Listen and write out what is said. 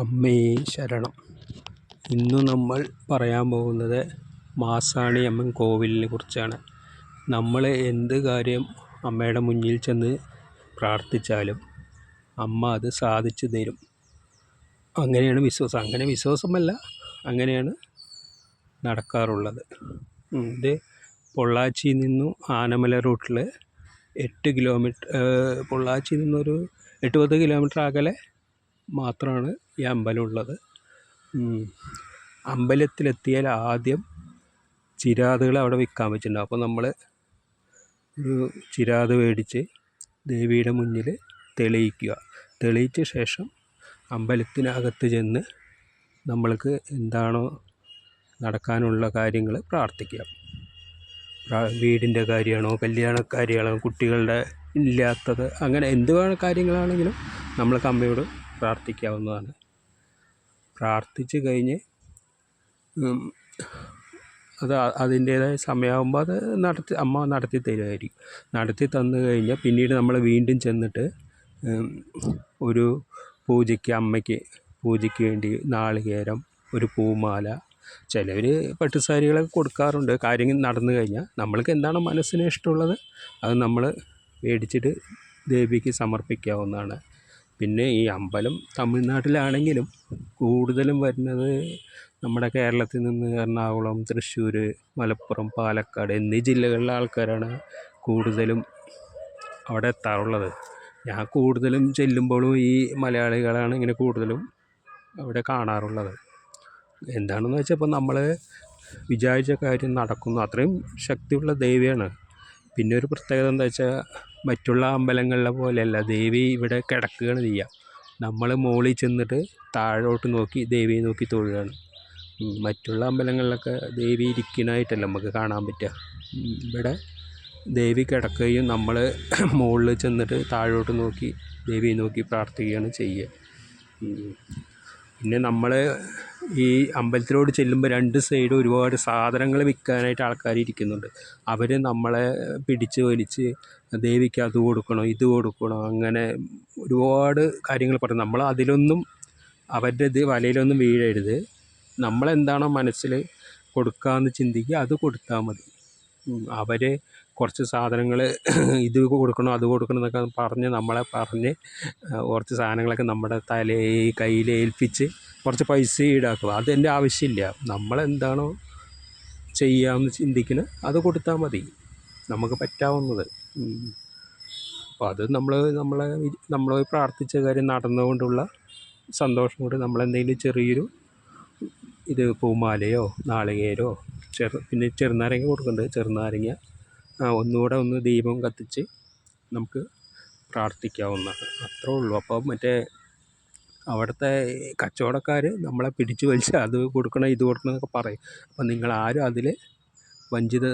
അമ്മേ ശരണം. ഇന്ന് നമ്മൾ പറയാൻ പോകുന്നത് മാസാണി അമ്മൻ കോവിലിനെ കുറിച്ചാണ്. നമ്മൾ എന്ത് കാര്യം അമ്മയുടെ മുന്നിൽ ചെന്ന് പ്രാർത്ഥിച്ചാലും അമ്മ അത് സാധിച്ചു തരും. അങ്ങനെയാണ് വിശ്വാസം. അങ്ങനെ വിശ്വാസമല്ല അങ്ങനെയാണ് നടക്കാറുള്ളത്. ഇത് പൊള്ളാച്ചിയിൽ നിന്നും ആനമല റൂട്ടിൽ എട്ട് കിലോമീറ്റർ പൊള്ളാച്ചിയിൽ നിന്നൊരു എട്ട് പത്ത് കിലോമീറ്റർ അകലെ മാത്രമാണ് ഈ അമ്പലം ഉള്ളത് അമ്പലത്തിലെത്തിയാൽ ആദ്യം ചിരാതുകൾ അവിടെ വിൽക്കാൻ വെച്ചിട്ടുണ്ട് അപ്പോൾ നമ്മൾ ഒരു ചിരാത് മേടിച്ച് ദേവിയുടെ മുന്നിൽ തെളിയിക്കുക. തെളിയിച്ച ശേഷം അമ്പലത്തിനകത്ത് ചെന്ന് നമ്മൾക്ക് എന്താണോ നടക്കാനുള്ള കാര്യങ്ങൾ പ്രാർത്ഥിക്കുക. വീടിന്റെ കാര്യമാണോ കല്യാണ കാര്യമാണോ കുട്ടികളുടെ ഇല്ലാത്തത് അങ്ങനെ എന്ത് കാര്യങ്ങളാണെങ്കിലും നമ്മൾക്ക് അമ്മയോട് പ്രാർത്ഥിക്കാവുന്നതാണ്. പ്രാർത്ഥിച്ച് കഴിഞ്ഞ് അത് അതിന്റേതായ സമയമാകുമ്പോൾ അത് നടത്തി അമ്മ നടത്തി തരുമായിരിക്കും. നടത്തി തന്നു കഴിഞ്ഞാൽ പിന്നീട് നമ്മൾ വീണ്ടും ചെന്നിട്ട് ഒരു പൂജയ്ക്ക് അമ്മയ്ക്ക് പൂജയ്ക്ക് വേണ്ടി നാളികേരം ഒരു പൂമാല ചിലവർ പട്ടുസാരികളൊക്കെ കൊടുക്കാറുണ്ട്. കാര്യം നടന്നു കഴിഞ്ഞാൽ നമ്മൾക്ക് എന്താണോ മനസ്സിന് ഇഷ്ടമുള്ളത്? അത് നമ്മൾ മേടിച്ചിട്ട് ദേവിക്ക് സമർപ്പിക്കാവുന്നതാണ്. പിന്നെ ഈ അമ്പലം തമിഴ്നാട്ടിലാണെങ്കിലും കൂടുതലും വരുന്നത് നമ്മുടെ കേരളത്തിൽ നിന്ന് എറണാകുളം തൃശ്ശൂർ മലപ്പുറം പാലക്കാട് എന്നീ ജില്ലകളിലെ ആൾക്കാരാണ് കൂടുതലും അവിടെ എത്താറുള്ളത്. ഞാൻ കൂടുതലും ചെല്ലുമ്പോഴും ഈ മലയാളികളാണ് ഇങ്ങനെ കൂടുതലും അവിടെ കാണാറുള്ളത്. എന്താണെന്ന് വെച്ചാൽ ഇപ്പം നമ്മൾ വിചാരിച്ച കാര്യം നടക്കുന്നു. അത്രയും ശക്തിയുള്ള ദേവിയാണ്. പിന്നെ ഒരു പ്രത്യേകത എന്താ വെച്ചാൽ മറ്റുള്ള അമ്പലങ്ങളിലെ പോലെയല്ല. ദേവി ഇവിടെ കിടക്കുകയാണ് ചെയ്യുക. നമ്മൾ മുകളിൽ ചെന്നിട്ട് താഴോട്ട് നോക്കി ദേവിയെ നോക്കി തൊഴുകയാണ്. മറ്റുള്ള അമ്പലങ്ങളിലൊക്കെ ദേവി ഇരിക്കുന്നതായിട്ടല്ല നമുക്ക് കാണാൻ പറ്റുക. ഇവിടെ ദേവി കിടക്കുകയും നമ്മൾ മുകളിൽ ചെന്നിട്ട് താഴോട്ട് നോക്കി ദേവിയെ നോക്കി പ്രാർത്ഥിക്കുകയാണ് ചെയ്യുക. പിന്നെ നമ്മൾ ഈ അമ്പലത്തിലോട്ട് ചെല്ലുമ്പോൾ രണ്ട് സൈഡും ഒരുപാട് സാധനങ്ങൾ വിൽക്കാനായിട്ട് ആൾക്കാർ ഇരിക്കുന്നുണ്ട്. അവർ നമ്മളെ പിടിച്ച് വലിച്ച് ദേവിക്ക് അത് കൊടുക്കണം ഇത് കൊടുക്കണം അങ്ങനെ ഒരുപാട് കാര്യങ്ങൾ പറയും. നമ്മൾ അതിലൊന്നും അവരുടെ ഇത് വലയിലൊന്നും വീഴരുത്. നമ്മളെന്താണോ മനസ്സിൽ കൊടുക്കാമെന്ന് ചിന്തിക്കുക അത് കൊടുത്താൽ മതി. അവർ കുറച്ച് സാധനങ്ങൾ ഇത് കൊടുക്കണം അത് കൊടുക്കണം എന്നൊക്കെ പറഞ്ഞ് നമ്മളെ പറഞ്ഞ് കുറച്ച് സാധനങ്ങളൊക്കെ നമ്മുടെ തലയിൽ കയ്യിൽ ഏൽപ്പിച്ച് കുറച്ച് പൈസ ഈടാക്കുക. അതെന്റെ ആവശ്യമില്ല. നമ്മളെന്താണോ ചെയ്യാമെന്ന് ചിന്തിക്കുന്നത് അത് കൊടുത്താൽ മതി. നമുക്ക് പറ്റാവുന്നത്. അപ്പോൾ അത് നമ്മൾ നമ്മളെ നമ്മൾ പ്രാർത്ഥിച്ച കാര്യം നടന്നുകൊണ്ടുള്ള സന്തോഷം കൊണ്ട് നമ്മളെന്തെങ്കിലും ചെറിയൊരു ഇത് പൂമാലയോ നാളികേരോ ചെറു പിന്നെ ചെറുനാരങ്ങ കൊടുക്കുന്നുണ്ട്. ചെറുനാരങ്ങ ഒന്നുകൂടെ ഒന്ന് ദീപം കത്തിച്ച് നമുക്ക് പ്രാർത്ഥിക്കാവുന്നതാണ്. അത്രേ ഉള്ളൂ. അപ്പോൾ മറ്റേ അവിടുത്തെ കച്ചവടക്കാർ നമ്മളെ പിടിച്ച് വലിച്ച് അത് കൊടുക്കണം ഇത് കൊടുക്കണം എന്നൊക്കെ പറയും. അപ്പം നിങ്ങളാരും അതിൽ വഞ്ചിത